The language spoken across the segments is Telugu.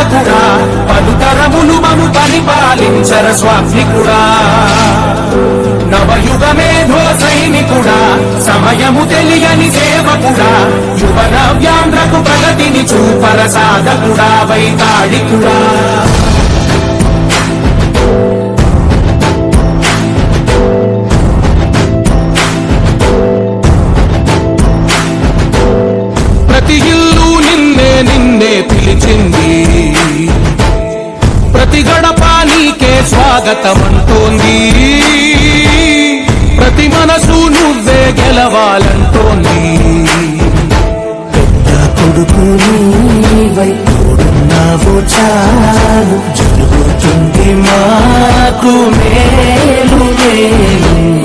నాయకుడా పలుతరములు మను పరిపాలించర స్వామికుడా నవయుగమేధో సైనికుడా. సమయము తెలియని సేవకుడా. యువ నవ్యాంధ్రకు ప్రగతిని చూపర సాధకుడా వైతాళికుడా. ప్రతి ఇల్లు నిన్నే నిన్నే పిలిచింది ప్రతి గడప నీకే స్వాగతమంటోంది. ప్రతి మనసు నువ్వే గెలవాలంటోంది. పెద్ద కొడుకు నీవై తోడున్నావు చాలు. జరుగుతుంది మాకు మేలు మేలు.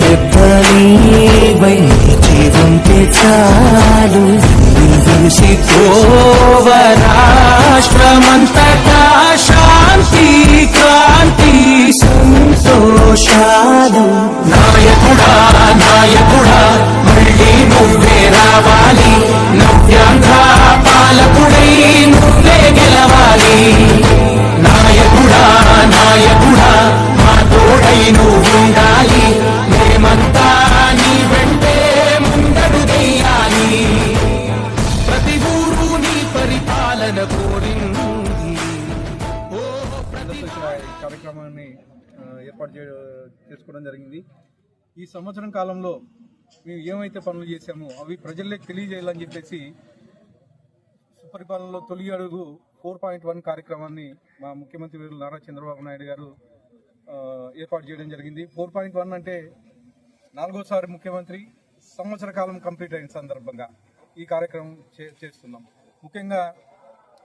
పెద్ద నీవై నిలిచి చాలు. తెలిసి సంతోషాలు నాయకుడా నాయకుడా మళ్ళీ నువ్వే రావాలి. నవ్యాంధ్ర పాలకుడై నువ్వే గెలవాలి. నాయకుడా నాయకుడా మా తోడై నువ్వుండాలి. మేమంతా నీ వెంటే ప్రతి ఊరు నీ పరిపాలన కోరింది. కార్యక్రమాన్ని ఏర్పాటు చే చేసుకోవడం జరిగింది. ఈ సంవత్సరం కాలంలో మేము ఏమైతే పనులు చేశామో అవి ప్రజల్లోకి తెలియజేయాలని చెప్పేసి సుపరిపాలనలో తొలి అడుగు ఫోర్ పాయింట్ వన్ కార్యక్రమాన్ని మా ముఖ్యమంత్రి వీరు నారా చంద్రబాబు నాయుడు గారు ఏర్పాటు చేయడం జరిగింది. ఫోర్ పాయింట్ వన్ అంటే నాలుగోసారి ముఖ్యమంత్రి సంవత్సర కాలం కంప్లీట్ అయిన సందర్భంగా ఈ కార్యక్రమం చే- చేస్తున్నాం. ముఖ్యంగా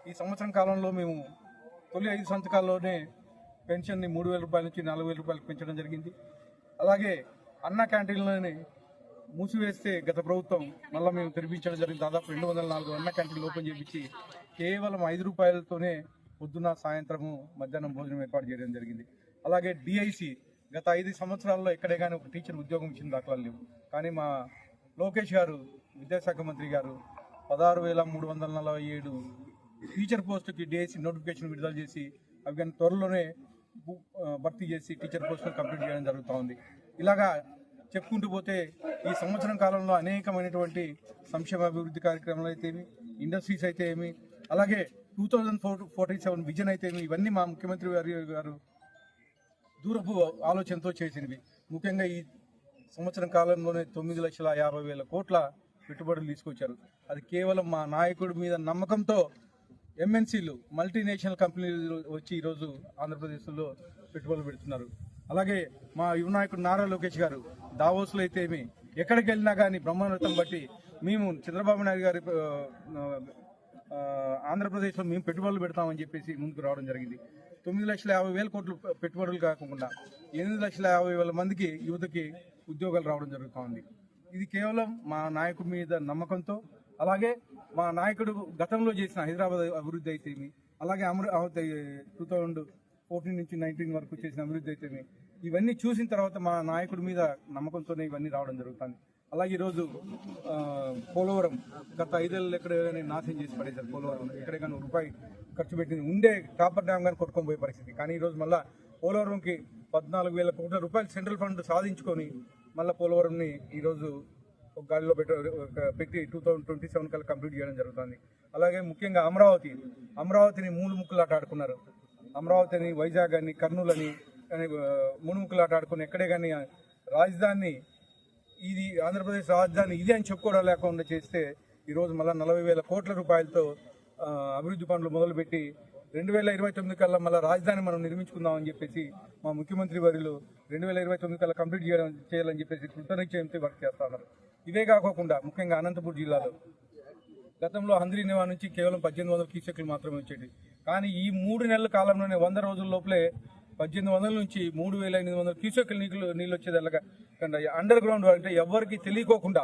ఈ సంవత్సరం కాలంలో మేము తొలి ఐదు సంతకాల్లోనే పెన్షన్ని మూడు వేల రూపాయల నుంచి నాలుగు వేల రూపాయలకు పెంచడం జరిగింది. అలాగే అన్న క్యాంటీన్లని మూసివేస్తే గత ప్రభుత్వం మళ్ళీ మేము తెరిపించడం జరిగింది. దాదాపు రెండు వందల నాలుగు అన్న క్యాంటీన్లు ఓపెన్ చేయించి కేవలం ఐదు రూపాయలతోనే పొద్దున సాయంత్రము మధ్యాహ్నం భోజనం ఏర్పాటు చేయడం జరిగింది. అలాగే డిఐసి గత ఐదు సంవత్సరాల్లో ఎక్కడే కానీ ఒక టీచర్ ఉద్యోగం ఇచ్చిన దాఖలాలు లేవు. కానీ మా లోకేష్ గారు విద్యాశాఖ మంత్రి గారు పదహారు వేల మూడు వందల నలభై ఏడు టీచర్ పోస్టుకి డిఐసి నోటిఫికేషన్ విడుదల చేసి అవి కానీ త్వరలోనే భర్తీ చేసి టీచర్ పోస్టులు కంప్లీట్ చేయడం జరుగుతూ ఉంది ఇలాగా చెప్పుకుంటూ పోతే ఈ సంవత్సరం కాలంలో అనేకమైనటువంటి సంక్షేమ అభివృద్ధి కార్యక్రమాలు అయితే ఏమి ఇండస్ట్రీస్ అయితే ఏమి అలాగే two thousand four forty seven vision అయితే ఏమి ఇవన్నీ మా ముఖ్యమంత్రి గారి గారు దూరపు ఆలోచనతో చేసినవి. ముఖ్యంగా ఈ సంవత్సరం కాలంలోనే తొమ్మిది లక్షల యాభై వేల కోట్ల పెట్టుబడులు తీసుకొచ్చారు. అది కేవలం మా నాయకుడి మీద నమ్మకంతో ఎంఎన్సీలు మల్టీనేషనల్ కంపెనీలు వచ్చి ఈరోజు ఆంధ్రప్రదేశ్లో పెట్టుబడులు పెడుతున్నారు. అలాగే మా యువ నాయకుడు నారా లోకేష్ గారు దావోస్లో అయితే ఏమి ఎక్కడికి వెళ్ళినా కానీ బ్రహ్మాండతం బట్టి మేము చంద్రబాబు నాయుడు గారి ఆంధ్రప్రదేశ్లో మేము పెట్టుబడులు పెడతామని చెప్పేసి ముందుకు రావడం జరిగింది. తొమ్మిది లక్షల యాభై వేల కోట్లు పెట్టుబడులు కాకుండా ఎనిమిది లక్షల యాభై వేల మందికి యువతకి ఉద్యోగాలు రావడం జరుగుతోంది ఇది కేవలం మా నాయకుడి మీద నమ్మకంతో అలాగే మా నాయకుడు గతంలో చేసిన హైదరాబాద్ అభివృద్ధి అయితేమి అలాగే అమృత టూ థౌజండ్ ఫోర్టీన్ నుంచి నైన్టీన్ వరకు చేసిన అభివృద్ధి అయితేమి ఇవన్నీ చూసిన తర్వాత మా నాయకుడి మీద నమ్మకంతోనే ఇవన్నీ రావడం జరుగుతుంది. అలాగే ఈరోజు పోలవరం గత ఐదేళ్ళు ఎక్కడ నాశనం చేసి పడేశారు పోలవరం. ఎక్కడే కానీ రూపాయి ఖర్చు పెట్టింది. ఉండే కాపర్ డ్యామ్ కానీ కొట్టుకొని పోయే పరిస్థితి. కానీ ఈరోజు మళ్ళీ పోలవరంకి పద్నాలుగు వేల కోట్ల రూపాయలు సెంట్రల్ ఫండ్ సాధించుకొని మళ్ళీ పోలవరంని ఈరోజు ఒక గాలిలో పెట్ట ఒక పెట్టి టూ థౌజండ్ ట్వంటీ సెవెన్ కల్లా కంప్లీట్ చేయడం జరుగుతుంది. అలాగే ముఖ్యంగా అమరావతి అమరావతిని మూడు ముక్కలాట ఆడుకున్నారు. అమరావతిని వైజాగ్ అని కర్నూలు అని కానీ, మూడు ముక్కలాట ఆడుకుని ఎక్కడే కానీ రాజధాని ఇది ఆంధ్రప్రదేశ్ రాజధాని ఇది అని చెప్పుకోవడం లేకుండా చేస్తే ఈరోజు మళ్ళీ నలభై వేల కోట్ల రూపాయలతో అభివృద్ధి పనులు మొదలుపెట్టి రెండు వేల ఇరవై తొమ్మిది కల్లా మళ్ళీ రాజధాని మనం నిర్మించుకుందామని చెప్పేసి మా ముఖ్యమంత్రి వారిలో రెండు వేల ఇరవై తొమ్మిది కల్లా కంప్లీట్ చేయడం చేయాలని చెప్పేసి కృతనిశ్చయంతో వర్క్ చేస్తా ఉన్నారు. ఇవే కాకోకుండా ముఖ్యంగా అనంతపూర్ జిల్లాలో గతంలో హంద్రీ నివా నుంచి కేవలం పద్దెనిమిది వందల క్యూసెక్లు మాత్రమే వచ్చేది కానీ ఈ మూడు నెలల కాలంలోనే వంద రోజుల లోపలే పద్దెనిమిది వందల నుంచి మూడు వేల ఎనిమిది వందల క్యూసెక్లు నీళ్ళు నీళ్ళు వచ్చేది అండర్ గ్రౌండ్ అంటే ఎవరికి తెలియకోకుండా